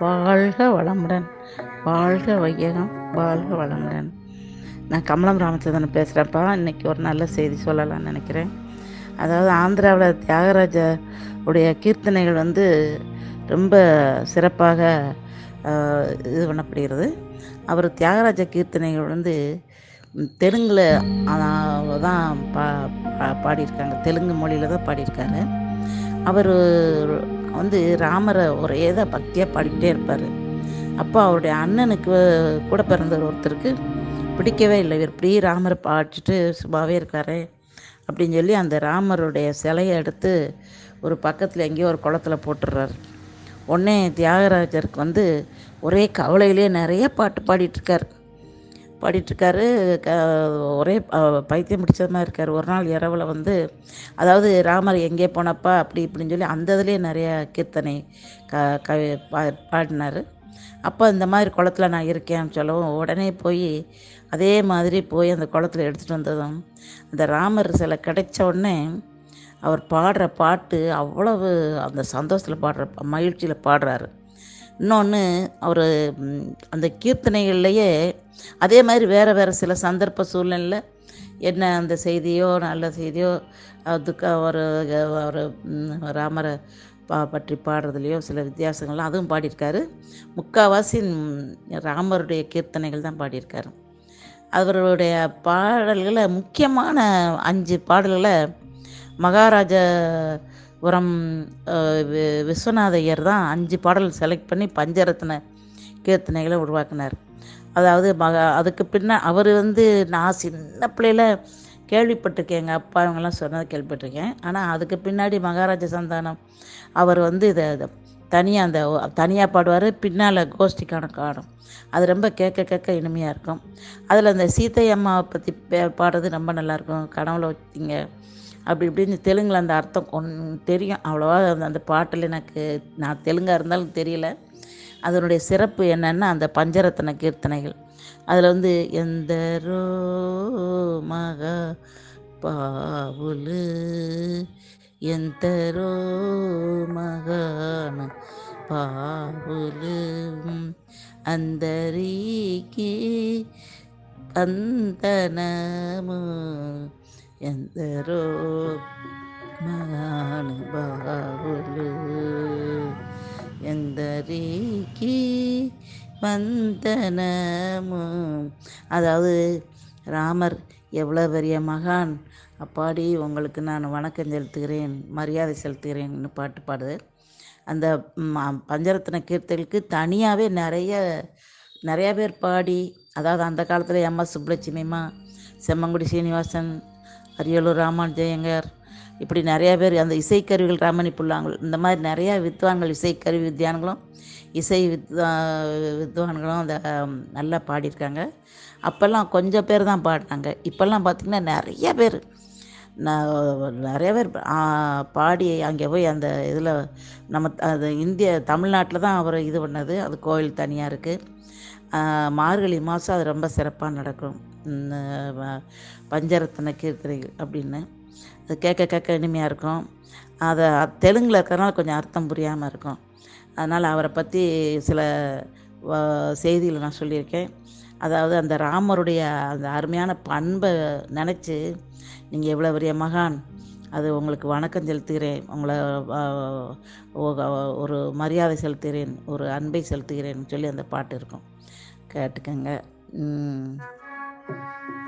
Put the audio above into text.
வாழ்க வளமுடன் வாழ்க வையகம் வாழ்க வளமுடன். நான் கமலம் ராமச்சந்திரன் பேசுகிறேன்ப்பா இன்றைக்கி ஒரு நல்ல செய்தி சொல்லலாம்னு நினைக்கிறேன். அதாவது ஆந்திராவில் தியாகராஜ உடைய கீர்த்தனைகள் வந்து ரொம்ப சிறப்பாக இது பண்ணப்படுகிறது. அவர் தியாகராஜ கீர்த்தனைகள் வந்து தெலுங்கில் தான் பா பா- பாடியிருக்காங்க. தெலுங்கு மொழியில் தான் பாடியிருக்காரு. அவர் வந்து ராமரை ஒரே தான் பக்தியாக பாடிக்கிட்டே இருப்பார். அப்போ அவருடைய அண்ணனுக்கு கூட பிறந்தவர் ஒருத்தருக்கு பிடிக்கவே இல்லை இவர் இப்படி ராமரை பாடிட்டு சும்மாவே இருக்காரு அப்படின்னு சொல்லி அந்த ராமருடைய சிலையை எடுத்து ஒரு பக்கத்தில் எங்கேயோ ஒரு குளத்துல போட்டுடுறாரு. உடனே தியாகராஜருக்கு வந்து ஒரே கவலையிலே நிறைய பாட்டு பாடிட்டுருக்கார் பாடிட்டுருக்காரு க ஒரே பைத்தியம் பிடிச்ச இருக்கார். ஒரு நாள் இரவில் வந்து அதாவது ராமர் எங்கே போனப்பா அப்படி இப்படின்னு சொல்லி அந்த இதுலேயே நிறையா கீர்த்தனை க கவி பா பாடினார். அப்போ இந்த மாதிரி குளத்துல நான் இருக்கேன்னு சொல்லவும் உடனே போய் அதே மாதிரி போய் அந்த குளத்துல எடுத்துகிட்டு வந்ததும் அந்த ராமர் சிலை கிடைச்ச உடனே அவர் பாடுற பாட்டு அவ்வளவு அந்த சந்தோஷத்தில் பாடுற மகிழ்ச்சியில் பாடுறாரு. இன்னொன்று அவர் அந்த கீர்த்தனைகள்லையே அதே மாதிரி வேறு வேறு சில சந்தர்ப்ப சூழ்நிலையில் என்ன அந்த செய்தியோ நல்ல செய்தியோ அதுக்கு ஒரு ஒரு ராமரை பா பற்றி பாடுறதுலையோ சில வித்தியாசங்கள்லாம் அதுவும் பாடியிருக்காரு. முக்கால்வாசி ராமருடைய கீர்த்தனைகள் தான் பாடியிருக்காரு. அவருடைய பாடல்களை முக்கியமான அஞ்சு பாடல்களை மகாராஜா உரம் வி- ஐயர் தான் அஞ்சு பாடல் செலக்ட் பண்ணி பஞ்சரத்ன கீர்த்தனைகளை உருவாக்கினார். அதாவது மகா அதுக்கு பின்ன அவர் வந்து நான் சின்ன பிள்ளையில கேள்விப்பட்டிருக்கேன் எங்கள் அப்பா இவங்கெல்லாம் சொன்னதை கேள்விப்பட்டிருக்கேன். ஆனால் அதுக்கு பின்னாடி மகாராஜ சந்தானம் அவர் வந்து இதை தனியாக அந்த தனியாக பாடுவார். பின்னால் கோஷ்டி காணும் அது ரொம்ப கேட்க கேட்க இனிமையாக இருக்கும். அதில் அந்த சீத்தை அம்மாவை பற்றி பாடுறது ரொம்ப நல்லாயிருக்கும் கனவுல வச்சிங்க அப்படி இப்படின்னு தெலுங்கில் அந்த அர்த்தம் கொன் தெரியும் அவ்வளோவா அந்த- அந்த பாட்டில் எனக்கு நான் தெலுங்காக இருந்தாலும் தெரியல அதனுடைய சிறப்பு என்னன்னா அந்த பஞ்சரத்ன கீர்த்தனைகள் அதில் வந்து எந்தரோ மக பாவுலு ఎంతరో మగాన పావులు అందరికీ వందనము ఎందరో మహానుభావులు ఎందరికీ வந்தனமு அதாவது ராமர் எவ்வளோ பெரிய மகான் அப்பாடி உங்களுக்கு நான் வணக்கம் செலுத்துகிறேன் மரியாதை செலுத்துகிறேன்னு பாட்டு பாடுது அந்த ம், பஞ்சரத்ன கீர்த்தலுக்கு தனியாகவே நிறைய நிறைய பேர் பாடி அதாவது அந்த காலத்தில் எம் எஸ் சுப்புலட்சுமிமா செம்மங்குடி சீனிவாசன் அரியலூர் ராமானுஜயங்கர் இப்படி நிறையா பேர் அந்த இசைக்கருவிகள் ராமணி புல்லாங்குழல் இந்த மாதிரி நிறையா வித்வான்கள் இசைக்கருவி வித்யான்களும் இசை வித்வா வித்வான்களும் அந்த நல்லா பாடியிருக்காங்க. அப்போல்லாம் கொஞ்சம் பேர் தான் பாடினாங்க. இப்போல்லாம் பார்த்திங்கன்னா நிறைய பேர் நான் நிறைய பேர் பாடி அங்கே போய் அந்த இதில் நம்ம அது இந்திய தமிழ்நாட்டில் தான் அவர் இது பண்ணது. அது கோயில் தனியாக இருக்குது. மார்கழி மாதம் அது ரொம்ப சிறப்பாக நடக்கும். பஞ்சரத்ன கீர்த்தனை அப்படின்னு. அது கேட்க கேட்க இனிமையாக இருக்கும். அதை தெலுங்கில் இருக்கிறனால கொஞ்சம் அர்த்தம் புரியாமல் இருக்கும். அதனால் அவரை பற்றி சில செய்திகளை நான் சொல்லியிருக்கேன். அதாவது அந்த ராமருடைய அந்த அருமையான பண்பை நினச்சி நீங்கள் எவ்வளோ பெரிய மகான். அது உங்களுக்கு வணக்கம் செலுத்துகிறேன். உங்களை ஒரு மரியாதை செலுத்துகிறேன். ஒரு அன்பை செலுத்துகிறேன்னு சொல்லி அந்த பாட்டு இருக்கும். கேட்டுக்கங்க. Música